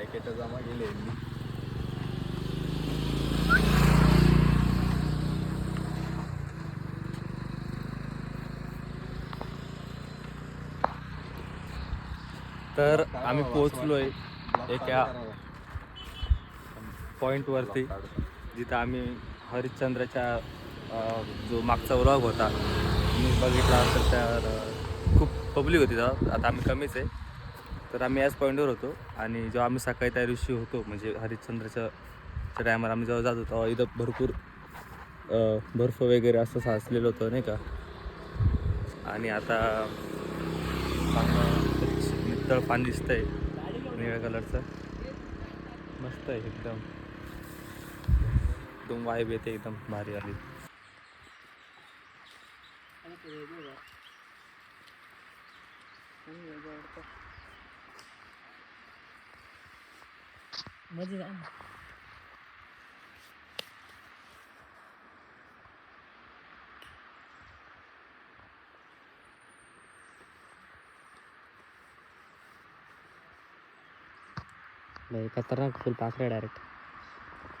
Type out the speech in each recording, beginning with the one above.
Jacket जमा गेले तर आम्ही पोहोचलोय एका पॉईंटवरती जिथं आम्ही हरिश्चंद्राच्या जो मागचा व्लॉग होता मी बघितला तर खूप पब्लिक होती. आता आम्ही कमीच आहे. तर आम्ही याच पॉईंटवर होतो. आणि जेव्हा आम्ही सकाळी त्या दिवशी होतो म्हणजे हरिश्चंद्राच्या टायमाला आम्ही जेव्हा जात होतो तेव्हा इथं भरपूर बर्फ वगैरे असं साचलेलं होतं नाही का? आणि आता नितळ पाणी दिसतंय निळ्या कलरचं. मस्त आहे एकदम. एकदम वाईब येते एकदम भारी आली. मध्ये खतरनाक फुलपाखरे डायरेक्ट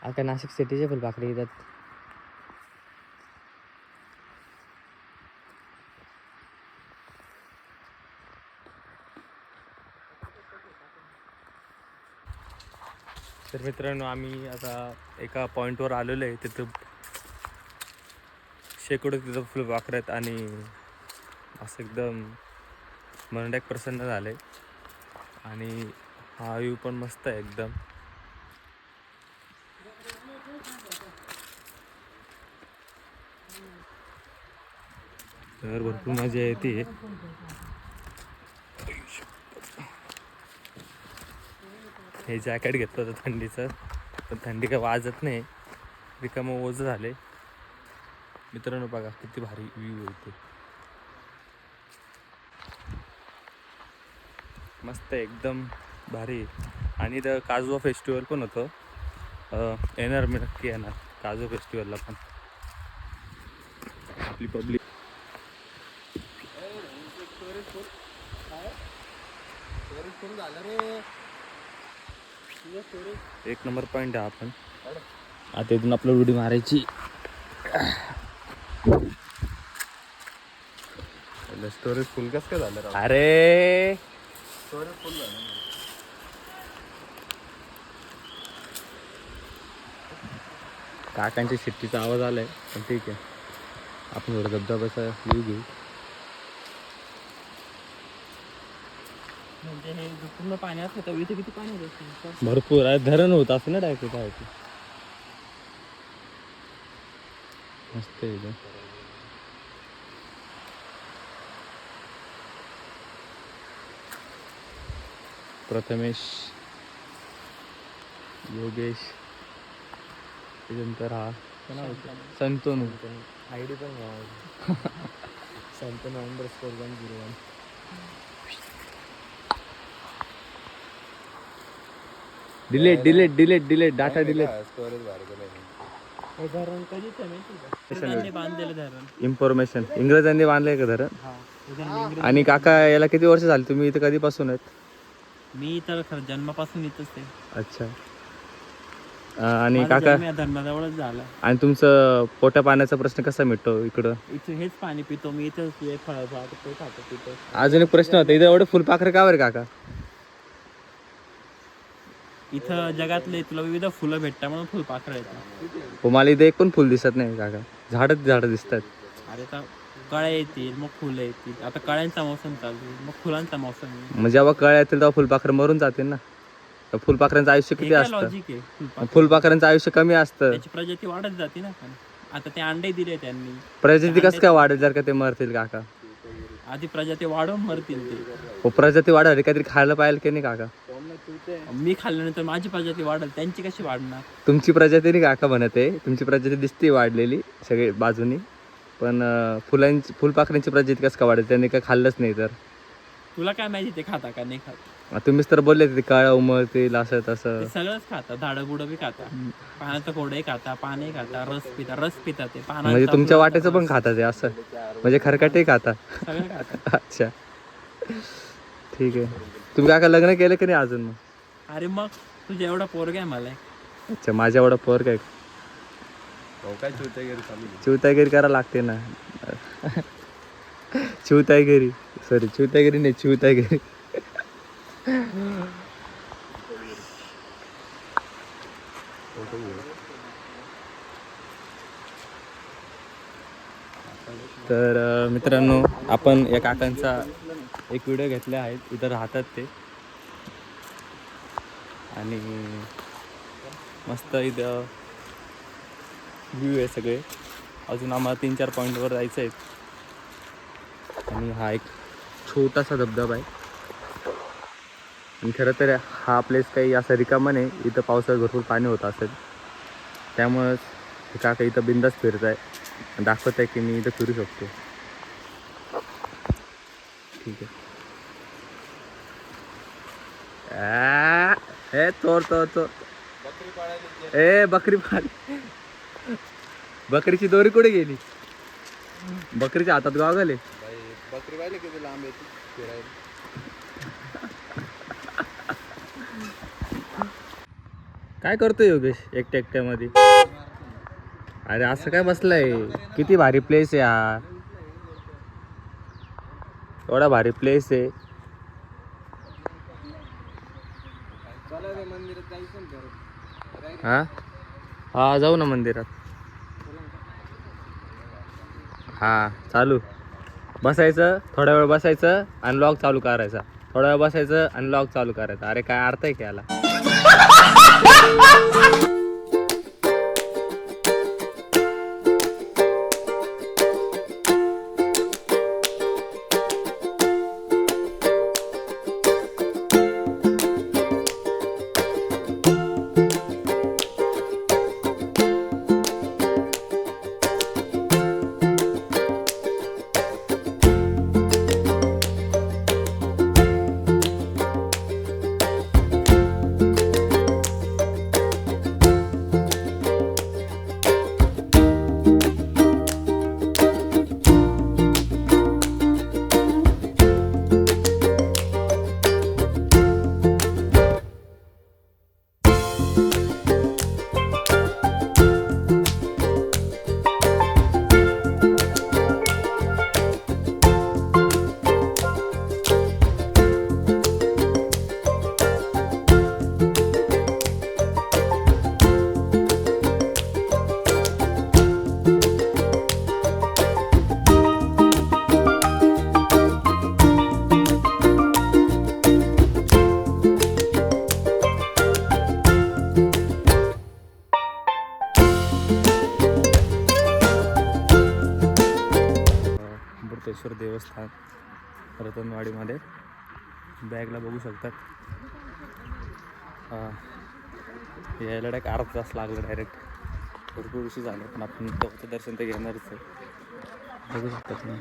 आता नाशिक सिटीचे फुलपाखरे येतात. तर मित्रांनो आम्ही आता एका पॉईंटवर आलेलो आहे. तिथं शेकडो तिथं फुल आहेत आणि असं एकदम मनडॅक प्रसन्न झालं आहे आणि हा व्ह्यू पण मस्त आहे एकदम. तर भरपूर मजा येते. हे जॅकेट घेतलं होतं थंडीचं. पण थंडी काय वाजत नाही. रिकामं ओझं झाले मित्रांनो बघा किती भारी व्ह्यू होते मस्त आहे, एकदम भारी आणि तर काजवा फेस्टिवल पण होतं. येणार मी नक्की येणार. काजू फेस्टिवलला पण. आपली पब्लिक एक नंबर पॉईंट आहे आपण. आता इथून आपलं उडी मारायची. स्टोरेज फुल कस काय झालं राव? अरे! स्टोरेज फुल झालं काकांच्या शिट्टीचा आवाज आलाय पण ठीक आहे. आपण थोडं धबधबाचा व्ह्यू घेऊ. म्हणजे हे पूर्ण पाण्यात होतं इथे किती पाणी होतं? भरपूर. आहे धरण होत असं ना डायरेक्ट काय ते. मस्त एकदम प्रथमेश योगेश त्याच्यानंतर हा. संतोनू. आय डी पण Santonu underscore one zero one delete delete delete delete data delete storage बाहेर गेलं हे धरण कधीच आहे माहिती का? इंग्रजांनी बांधलेलं धरण. इन्फॉर्मेशन इंग्रजांनी बांधलंय का धरण? हा इथं इंग्रज- आणि काका याला किती वर्ष झाली? तुम्ही इथं कधीपासून आहेत? मी तर खरं जन्मापासून इथंच आहे. अच्छा. अं, आणि माझा काका? जन्म या धर्माजवळच झाला. आणि तुमचं पोटा पाण्याचा प्रश्न कसा मिटतो इकडं? इथे हेच पाणी पितो मी इथंच हे फळ खातो ते खातो पितो. अजून एक प्रश्न होता इथं एवढे फुलपाखरे का बरं काका? इथं जगातले तुला विविध फुलं भेटतात म्हणून फुलपाखरं येतात हो मला इथं एक पण फुल दिसत नाही काका. झाडच झाडं दिसतात. अरे आता कळ्या येतील मग फुलं येतील. आता कळ्यांचा मोसम चालू आहे, मग फुलांचा मोसम मग जेव्हा कळ येतील तेव्हा फुलपाखरं मरून जातील ना? तर फुलपाखरांचं आयुष्य हे किती काय असतं? लॉजिक आहे फुलपाखर फुलपाखरांचं आयुष्य कमी असतं. त्याची प्रजाती वाढत जाते ना पण. आता ते अंडे दिले त्यांनी. प्रजाती कसं काय वाढेल जर का ते मरतील काका? आधी प्रजाती वाढवून मरतील ते. हो प्रजाती वाढावी काहीतरी खायला पाहिजे की नाही काका? मी खाल्ल्यानंतर माझी प्रजाती वाढेल त्यांची कशी वाढणार? तुमची प्रजाती नाही काका म्हणत आहे? तुमची प्रजाती दिसते वाढलेली सगळे बाजूनी. पण फुलांची फुलपाखरांची प्रजाती कसं काय वाढेल? त्यांनी काय खाल्लंच नाही तर. तुला काय माहिती ते खाता का नाही खात? तुम्हीच तर बोलले ते काळं उमळतील असं. ते तसं सगळंच खाता झाडं बुडं बी खाता. पाण्याचं कोडही खाता पाणी खाता रस पिता रस पिता ते म्हणजे पाण्याचा तुमच्या वाट्याचं पण खाता ते असं. म्हणजे खरकाटे खाता. सगळं खाता. अच्छा. ठीक आहे. तुम्ही काका लग्न केलं की नाही अजून मग? अरे मग तुझ्या एवढा पोरगा आहे मला. अच्छा माझ्या एवढा पोर काय? भाऊ काय आहे. चिवतागिरी करा लागते ना. चिवतागिरी सॉरी चिवतागिरी नाही चिवतागिरी तर मित्रांनो आपण या काकांचा एक व्हिडिओ घेतला आहेत. इथं राहतात ते. आणि मस्त इथं व्ह्यू आहे सगळे. अजून आम्हाला तीन चार पॉईंटवर जायचं आहे. आणि हा एक छोटासा धबधबा आहे. आणि खरं तर हा प्लेस काही असा रिकामा नाही. इथं पावसाळ्यात भरपूर पाणी होत असेल. त्यामुळंच काका इथं बिंदास फिरत आहे दाखवत आहे की मी इथं फिरू शकतो. ठीक आहे. ए चोर चोर चोर ए बकरी पाड बकरीची दोरी कुठे गेली? बकरीच्या हातात गाव घाले बकरी पाहिले किती लांब येते फिरायला काय करतोय योगेश एकट्या एकट्यामध्ये? अरे असं काय बसलंय? किती भारी प्लेस आहे हा एवढा भारी प्लेस आहे. हा? हा जाऊ ना मंदिरात. हा चालू. बसायचं थोडा वेळ बसायचं आणि लॉग चालू करायचा. थोडा वेळ बसायचं आणि लॉग चालू करायचा. अरे काय अर्थ आहे की याला? देवस्थान रतनवाडीमध्ये. बॅगला बघू शकतात. यायला डायरेक्ट अर्धा तास लागला डायरेक्ट भरपूर उशीर झालं पण आपण देवाचं दर्शन तर घेणारच आहे. बघू शकतात ना.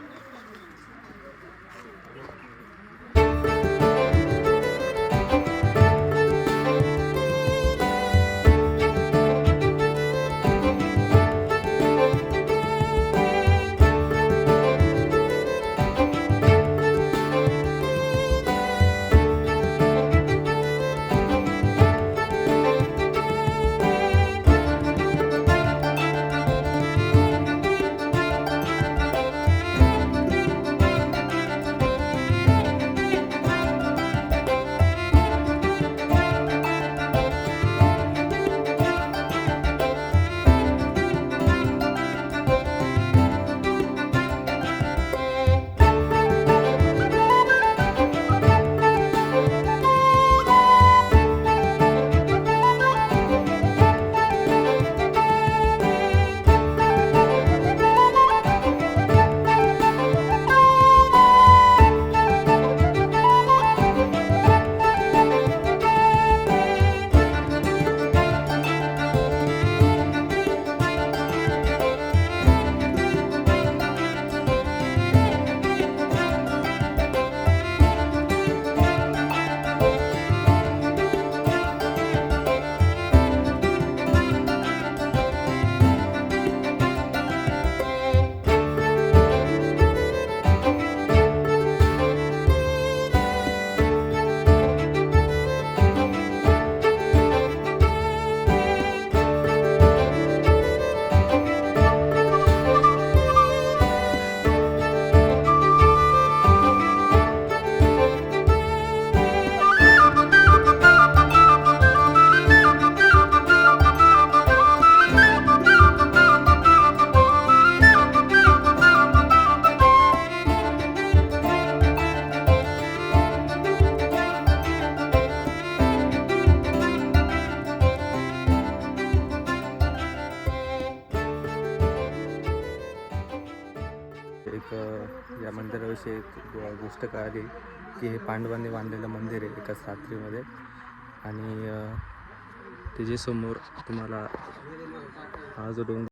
या एक गोष्ट कळाली की हे पांडवांनी बांधलेलं मंदिर आहे एका रात्रीमध्ये. आणि त्याच्यासमोर तुम्हाला हा जो डोंगर